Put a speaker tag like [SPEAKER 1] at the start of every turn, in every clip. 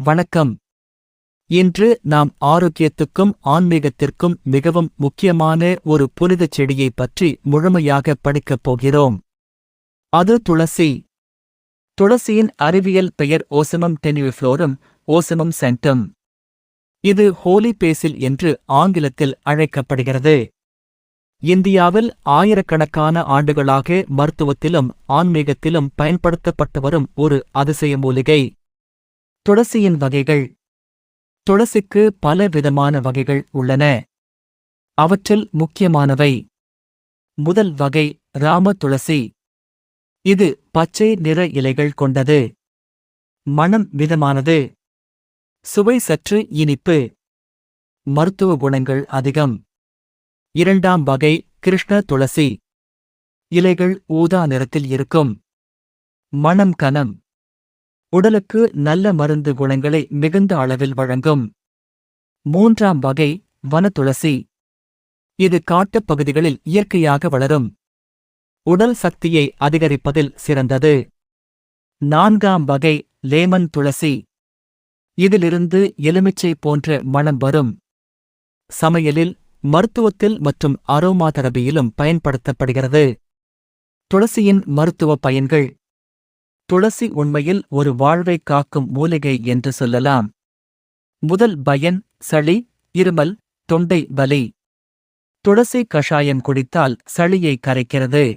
[SPEAKER 1] வணக்கம். இன்று நாம் ஆரோக்கியத்துக்கும் ஆன்மீகத்திற்கும் மிகவும் முக்கியமான ஒரு புனிதச் செடியைப் பற்றி முழுமையாக படிக்கப் போகிறோம். அது துளசி. துளசியின் அறிவியல் பெயர் ஓசமம் டெனிவிஃப்ளோரம் ஓசமம் சென்டம் இது ஹோலி பேசில் என்று ஆங்கிலத்தில் அழைக்கப்படுகிறது. இந்தியாவில் ஆயிரக்கணக்கான ஆண்டுகளாக மருத்துவத்திலும் ஆன்மீகத்திலும் பயன்படுத்தப்பட்டு வரும் ஒரு அதிசய மூலிகை. துளசியின் வகைகள். துளசிக்கு பல விதமான வகைகள் உள்ளன. அவற்றில் முக்கியமானவை. முதல் வகை ராம துளசி. இது பச்சை நிற இலைகள் கொண்டது. மணம் மிதமானது. சுவை சற்று இனிப்பு. மருத்துவ குணங்கள் அதிகம். இரண்டாம் வகை கிருஷ்ண துளசி. இலைகள் ஊதா நிறத்தில் இருக்கும். மணம் கனம் உடலுக்கு நல்ல மருந்து குணங்களை மிகுந்த அளவில் வழங்கும். மூன்றாம் வகை வனதுளசி இது காட்டுப் பகுதிகளில் இயற்கையாக வளரும். உடல் சக்தியை அதிகரிப்பதில் சிறந்தது. நான்காம் வகை லேமன் துளசி. இதிலிருந்து எலுமிச்சை போன்ற மணம் வரும். சமையலில் மருத்துவத்தில் மற்றும் அரோமா தெரபியிலும் பயன்படுத்தப்படுகிறது. துளசியின் மருத்துவ பயன்கள். துளசி உண்மையில் ஒரு வாழ்வைக் காக்கும் மூலிகை என்று சொல்லலாம். முதல் பயன் சளி இருமல் தொண்டை வலி. துளசி கஷாயம் குடித்தால் சளியை கரைக்கிறது.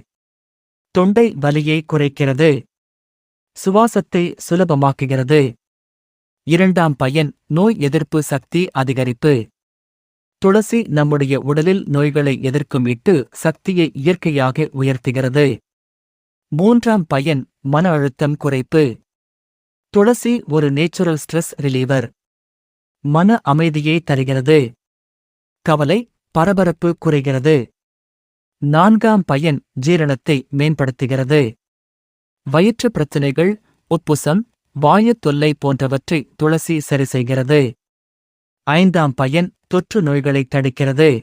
[SPEAKER 1] தொண்டை வலியை குறைக்கிறது. சுவாசத்தை சுலபமாக்குகிறது. இரண்டாம் பயன் நோய் எதிர்ப்பு சக்தி அதிகரிப்பு. துளசி நம்முடைய உடலில் நோய்களை எதிர்க்கும் இட்டு சக்தியை இயற்கையாக உயர்த்துகிறது. மூன்றாம் பயன் மன அழுத்தம் குறைப்பு. துளசி ஒரு நேச்சுரல் ஸ்ட்ரெஸ் ரிலீவர் மன அமைதியை தருகிறது. கவலை பரபரப்பு குறைகிறது. நான்காம் பயன் ஜீரணத்தை மேம்படுத்துகிறது. வயிற்று பிரச்சினைகள் உப்புசம் வாயுத் தொல்லை போன்றவற்றை துளசி சரி செய்கிறது. ஐந்தாம் பயன் தொற்று நோய்களை தடுக்கிறது.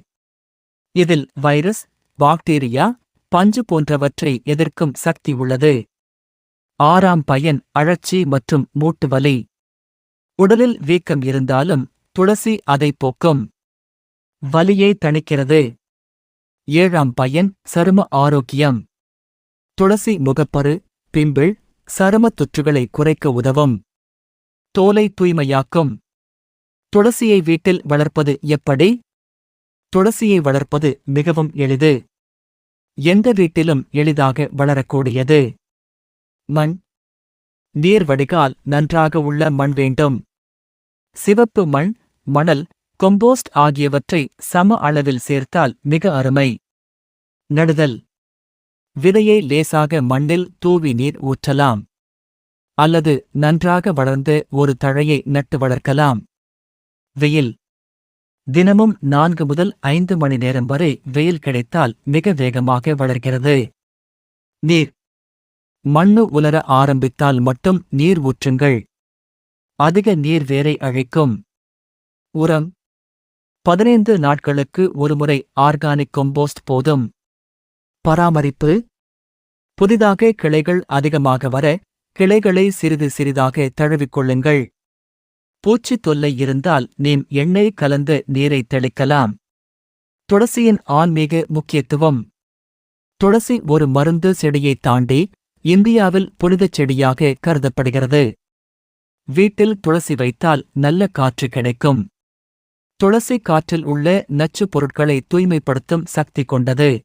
[SPEAKER 1] இதில் வைரஸ் பாக்டீரியா பஞ்சு போன்றவற்றை எதிர்க்கும் சக்தி உள்ளது. ஆறாம் பயன் அழற்சி மற்றும் மூட்டு வலி உடலில் வீக்கம் இருந்தாலும் துளசி அதை போக்கும். வலியை தணிக்கிறது. ஏழாம் பயன் சரும ஆரோக்கியம். துளசி முகப்பரு பிம்பிள் சருமத் தொற்றுகளை குறைக்க உதவும். தோலை தூய்மையாக்கும். துளசியை வீட்டில் வளர்ப்பது எப்படி? துளசியை வளர்ப்பது மிகவும் எளிது. எந்த வீட்டிலும் எளிதாக வளரக்கூடியது. மண். நீர் வடிகால் நன்றாக உள்ள மண் வேண்டும். சிவப்பு மண் மணல் கொம்போஸ்ட் ஆகியவற்றை சம அளவில் சேர்த்தால் மிக அருமை. நடுதல். விதையை லேசாக மண்ணில் தூவி நீர் ஊற்றலாம். அல்லது நன்றாக வளர்ந்து ஒரு தழையை நட்டு வளர்க்கலாம். வெயில். தினமும் நான்கு முதல் ஐந்து மணி நேரம் வரை வெயில் கிடைத்தால் மிக வேகமாக வளர்கிறது. நீர். மண்ணு உலர ஆரம்பித்தால் மட்டும் நீர் ஊற்றுங்கள். அதிக நீர் வேரை அழைக்கும். உரம். பதினைந்து நாட்களுக்கு ஒருமுறை ஆர்கானிக் கொம்போஸ்ட் போதும். பராமரிப்பு. புதிதாக கிளைகள் அதிகமாக வர கிளைகளை சிறிது சிறிதாக தழுவிக்கொள்ளுங்கள் பூச்சி தொல்லை இருந்தால் நீம் எண்ணெய் கலந்து நீரை தெளிக்கலாம். துளசியின் ஆன்மீக முக்கியத்துவம். துளசி ஒரு மருந்து செடியைத் தாண்டி இந்தியாவில் புனிதச் செடியாக கருதப்படுகிறது. வீட்டில் துளசி வைத்தால் நல்ல காற்று கிடைக்கும். துளசி காற்றில் உள்ள நச்சுப் பொருட்களை தூய்மைப்படுத்தும் சக்தி கொண்டது.